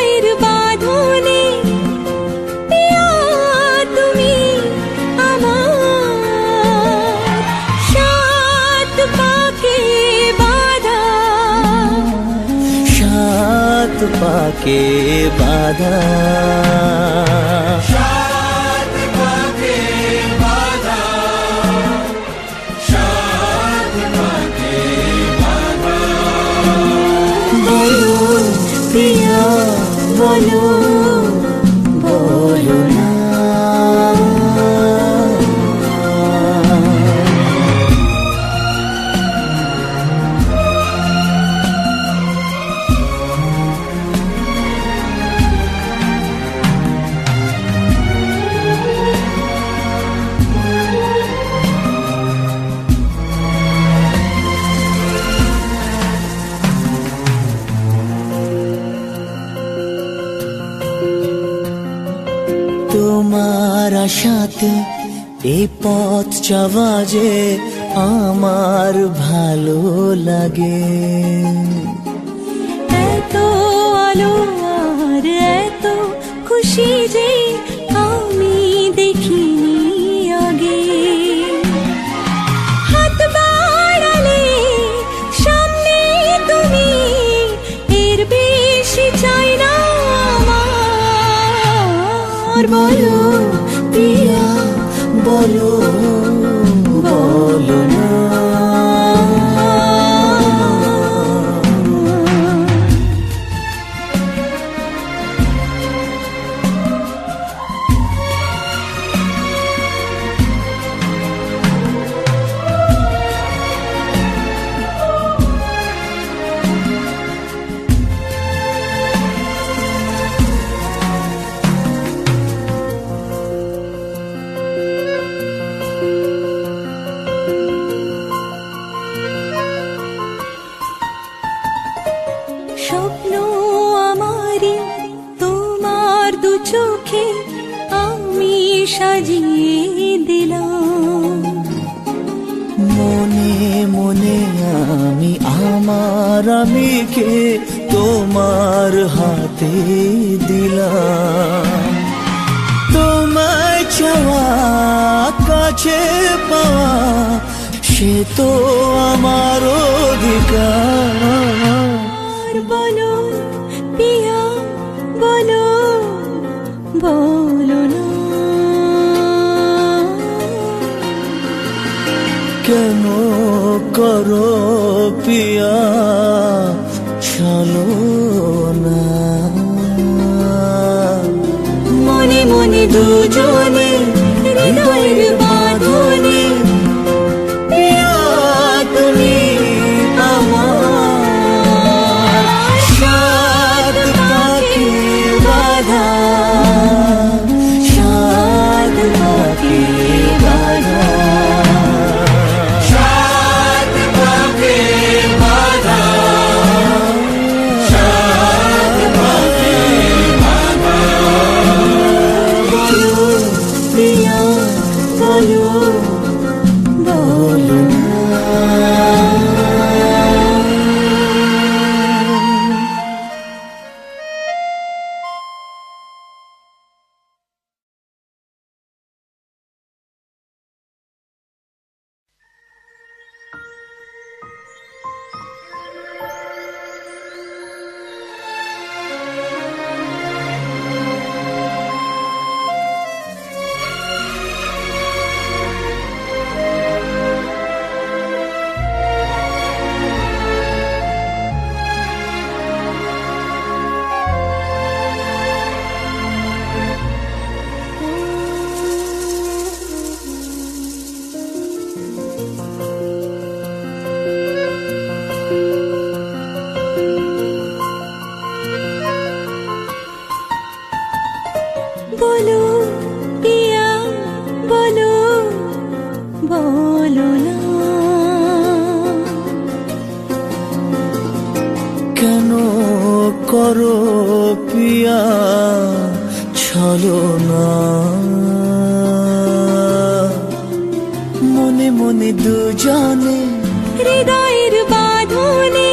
হৃদয়ের বাঁধনে। তুমি আমার। সাত পাকে বাধা। সাত পাকে বাধা। বলো তোমার আশাতে এই পথ চাওয়া যে আমার ভালো লাগে। এত আলো আর এত খুশি যে আমি দেখিনি বলো প্রিয়া বলো। সাজিয়ে দিলাম। মনে মনে আমি আমার আমিকে তোমার হাতে দিলাম। তোমায় চাওয়া কাছে পাওয়া সে তো আমার অধিকার। বলো পিয়া বলো বলো না। কেন করো পিয়া? চলো না। মনে মনে দুজনে হৃদয়ের বলো পিয়া বলো বলো না। কেন করো পিয়া ছলো না। মনে মনে দুজনে হৃদয়ের বাঁধনে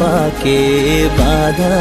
পাকে বাধা।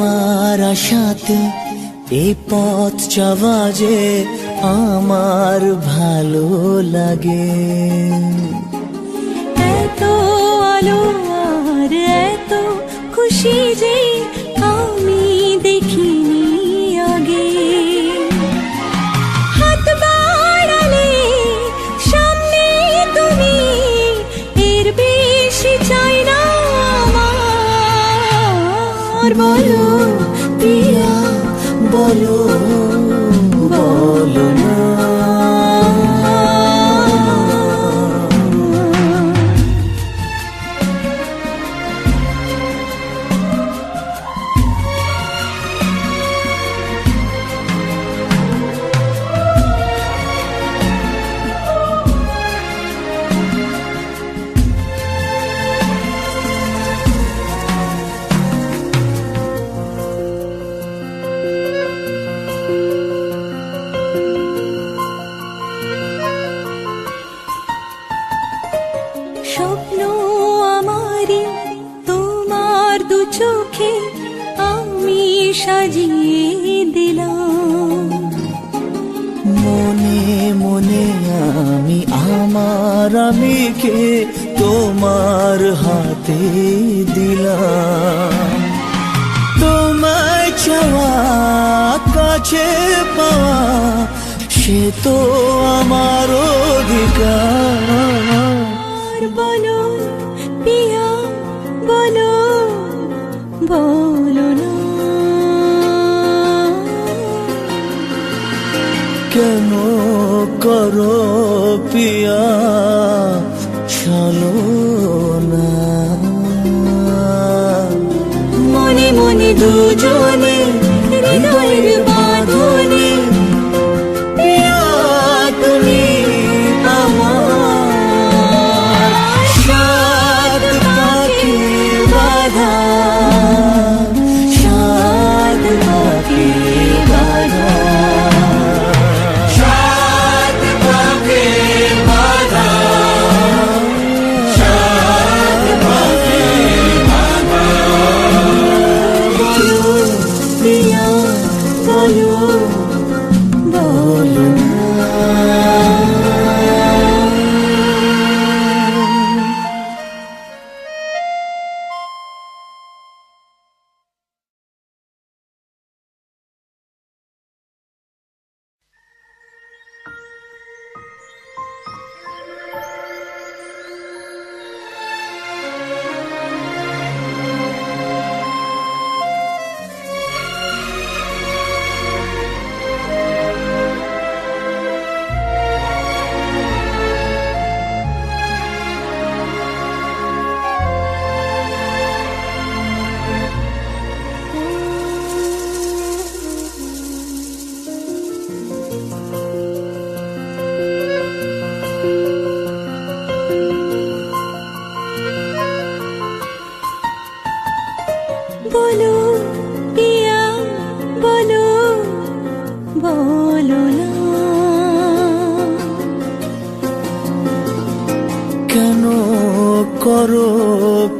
তোমার আশাতে এই পথ চাওয়া যে আমার ভালো লাগে। এত আলো আর এত খুশি যে আমি দেখিনি। আমার বলো প্রিয়া বলো। মনে আমি, আমার আমিকে তোমার হাতে দিলাম। তোমায় চাওয়া কাছে পাওয়া, সে তো আমার অধিকার। বলো পিয়া বলো বলো। পিয়া চলো বলো পিয়া বলো বলো না। কেন করো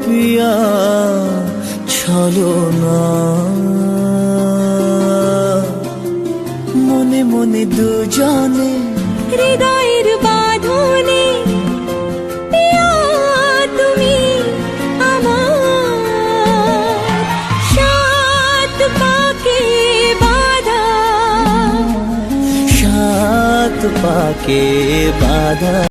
পিয়া ছল না। মনে মনে দুজনে হৃদয়ের বাঁধনে পাকে বাধা